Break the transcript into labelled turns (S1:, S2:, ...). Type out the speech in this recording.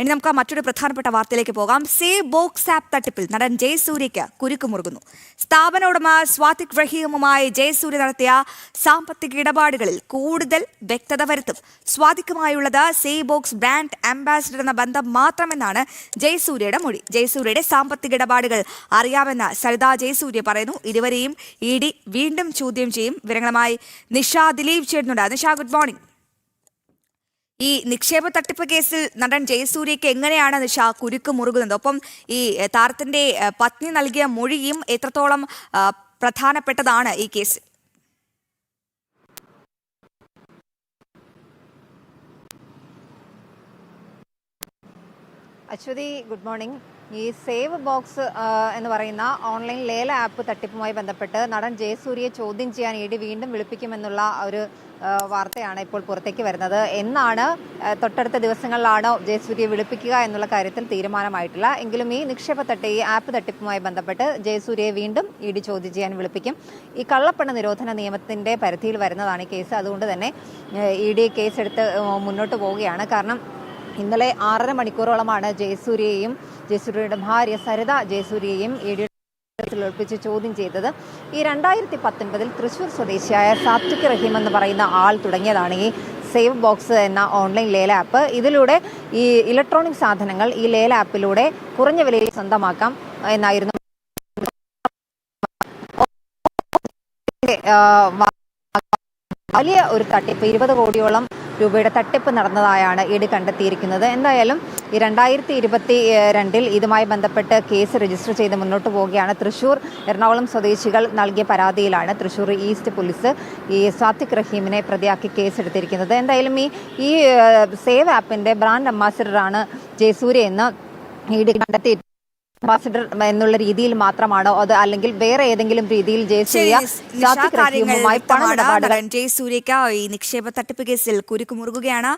S1: ഇനി നമുക്ക് മറ്റൊരു പ്രധാനപ്പെട്ട വാർത്തയിലേക്ക് പോകാം. സേ ബോക്സ് ആപ്പ് തട്ടിപ്പിൽ നടൻ ജയസൂര്യയ്ക്ക് കുരുക്കുമുറുകുന്നു സ്ഥാപന ഉടമ സ്വാതിക് റഹീമുമായി ജയസൂര്യ നടത്തിയ സാമ്പത്തിക ഇടപാടുകളിൽ കൂടുതൽ വ്യക്തത വരുത്തും. സ്വാതിക്കുമായുള്ളത് സേ ബോക്സ് ബ്രാൻഡ് അംബാസിഡർ എന്ന ബന്ധം മാത്രമെന്നാണ് ജയസൂര്യയുടെ മൊഴി. ജയസൂര്യയുടെ സാമ്പത്തിക ഇടപാടുകൾ അറിയാമെന്ന് സരിത ജയസൂര്യ പറയുന്നു. ഇരുവരെയും ഇ വീണ്ടും ചോദ്യം ചെയ്യും. വിവരങ്ങളുമായി നിഷ ദിലീപ് ചേരുന്നുണ്ട്. നിഷ ഗുഡ് മോർണിംഗ് ഈ നിക്ഷേപ തട്ടിപ്പ് കേസിൽ നടൻ ജയസൂര്യക്ക് എങ്ങനെയാണ് നിഷ കുരുക്ക് മുറുകുന്നത്? ഒപ്പം ഈ താരത്തിന്റെ പത്നി നൽകിയ മൊഴിയും എത്രത്തോളം പ്രധാനപ്പെട്ടതാണ് ഈ കേസ്
S2: അശ്വതി ഗുഡ് മോർണിംഗ്. ഈ സേവ് ബോക്സ് എന്ന് പറയുന്ന ഓൺലൈൻ ലേല ആപ്പ് തട്ടിപ്പുമായി ബന്ധപ്പെട്ട് നടൻ ജയസൂര്യയെ ചോദ്യം ചെയ്യാൻ ഇ ഡി വീണ്ടും വിളിപ്പിക്കുമെന്നുള്ള ഒരു വാർത്തയാണ് ഇപ്പോൾ പുറത്തേക്ക് വരുന്നത്. എന്നാണ് തൊട്ടടുത്ത ദിവസങ്ങളിലാണോ ജയസൂര്യയെ വിളിപ്പിക്കുക എന്നുള്ള കാര്യത്തിൽ തീരുമാനമായിട്ടില്ല. എങ്കിലും ഈ നിക്ഷേപ തട്ടി ഈ ആപ്പ് തട്ടിപ്പുമായി ബന്ധപ്പെട്ട് ജയസൂര്യയെ വീണ്ടും ഇ ഡി ചോദ്യം ചെയ്യാൻ വിളിപ്പിക്കും. ഈ കള്ളപ്പണ നിരോധന നിയമത്തിന്റെ പരിധിയിൽ വരുന്നതാണ് ഈ കേസ്. അതുകൊണ്ട് തന്നെ ഇ ഡി കേസെടുത്ത് മുന്നോട്ട് പോവുകയാണ്. കാരണം ഇന്നലെ ആറര മണിക്കൂറോളമാണ് ജയസൂര്യയെയും ജയസൂര്യയുടെ ഭാര്യ സരിത ജയസൂര്യയെയും എ ഡി ഒളിപ്പിച്ച് ചോദ്യം ചെയ്തത് ഈ രണ്ടായിരത്തി പത്തൊൻപതിൽ തൃശൂർ സ്വദേശിയായ സാത്വിക് റഹീം എന്ന് പറയുന്ന ആൾ തുടങ്ങിയതാണ് ഈ സേവ് ബോക്സ് എന്ന ഓൺലൈൻ ലേല ആപ്പ്. ഇതിലൂടെ ഈ ഇലക്ട്രോണിക് സാധനങ്ങൾ ഈ ലേല ആപ്പിലൂടെ കുറഞ്ഞ വിലയിൽ സ്വന്തമാക്കാം എന്നായിരുന്നു. വലിയ ഒരു തട്ടിപ്പ്. ഇരുപത് കോടിയോളം രൂപയുടെ തട്ടിപ്പ് നടന്നതായാണ് ഇഡി കണ്ടെത്തിയിരിക്കുന്നത്. എന്തായാലും ഈ രണ്ടായിരത്തി ഇരുപത്തി രണ്ടിൽ ഇതുമായി ബന്ധപ്പെട്ട് കേസ് രജിസ്റ്റർ ചെയ്ത് മുന്നോട്ട് പോവുകയാണ്. തൃശൂർ എറണാകുളം സ്വദേശികൾ നൽകിയ പരാതിയിലാണ് തൃശൂർ ഈസ്റ്റ് പോലീസ് ഈ സാത്തിക് റഹീമിനെ പ്രതിയാക്കി കേസെടുത്തിരിക്കുന്നത്. എന്തായാലും ഈ ഈ സേവ് ആപ്പിന്റെ ബ്രാൻഡ് അംബാസിഡറാണ് ജയസൂര്യ എന്ന് ഇഡി കണ്ടെത്തി അംബാസിഡർ എന്നുള്ള രീതിയിൽ മാത്രമാണോ അത് അല്ലെങ്കിൽ വേറെ ഏതെങ്കിലും രീതിയിൽ ജയസൂര്യ. പണമിടപാടുകൾ
S1: നടൻ ഈ നിക്ഷേപ തട്ടിപ്പ് കേസിൽ കുരുക്ക് മുറുകുകയാണ്